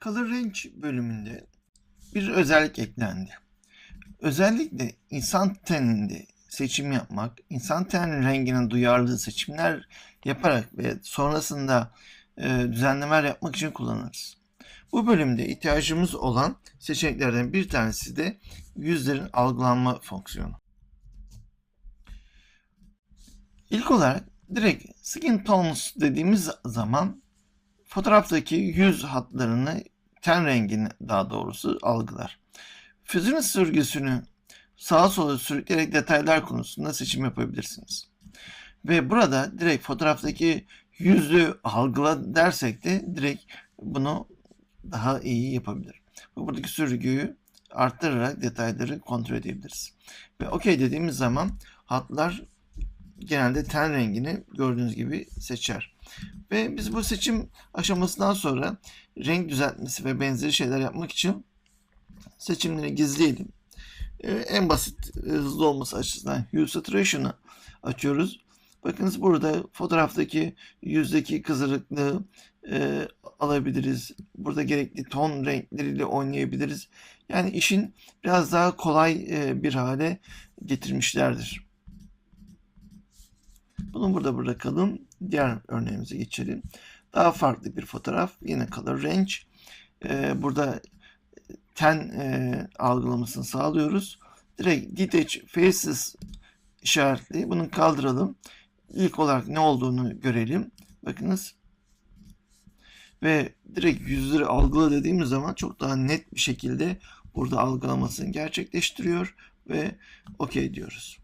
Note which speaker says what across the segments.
Speaker 1: Color Range bölümünde bir özellik eklendi. Özellikle insan teninde seçim yapmak, insan ten rengine duyarlı seçimler yaparak ve sonrasında e, düzenlemeler yapmak için kullanırız. Bu bölümde ihtiyacımız olan seçeneklerden bir tanesi de yüzlerin algılanma fonksiyonu. İlk olarak direkt skin tones dediğimiz zaman fotoğraftaki yüz hatlarını ten rengini daha doğrusu algılar. Füzyon sürgüsünü sağa sola sürükleyerek detaylar konusunda seçim yapabilirsiniz. Ve burada direkt fotoğraftaki yüzü algıla dersek de direkt bunu daha iyi yapabilir. Buradaki sürgüyü arttırarak detayları kontrol edebiliriz. Ve OK dediğimiz zaman hatlar genelde ten rengini gördüğünüz gibi seçer. Ve biz bu seçim aşamasından sonra renk düzeltmesi ve benzeri şeyler yapmak için seçimleri gizleyelim. Ee, en basit e, hızlı olması açısından Hue Saturation'ı açıyoruz. Bakınız burada fotoğraftaki yüzdeki kızarıklığı e, alabiliriz. Burada gerekli ton renkleriyle oynayabiliriz. Yani işin biraz daha kolay e, bir hale getirmişlerdir. Bunu burada bırakalım. Diğer örneğimize geçelim. Daha farklı bir fotoğraf. Yine color range. Ee, burada ten e, algılamasını sağlıyoruz. Direkt detach faces işaretli. Bunu kaldıralım. İlk olarak ne olduğunu görelim. Bakınız. Ve direkt yüzleri algıla dediğimiz zaman çok daha net bir şekilde burada algılamasını gerçekleştiriyor ve OK diyoruz.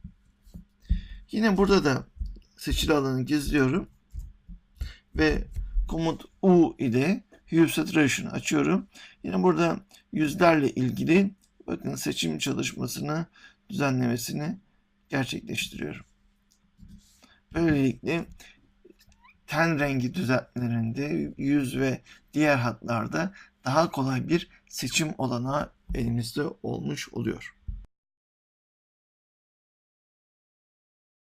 Speaker 1: Yine burada da seçili alanı gizliyorum ve komut U ile Hue Saturation açıyorum. Yine burada yüzlerle ilgili bakın seçim çalışmasını düzenlemesini gerçekleştiriyorum. Böylelikle ten rengi düzeltmelerinde yüz ve diğer hatlarda daha kolay bir seçim olanağı elimizde olmuş oluyor.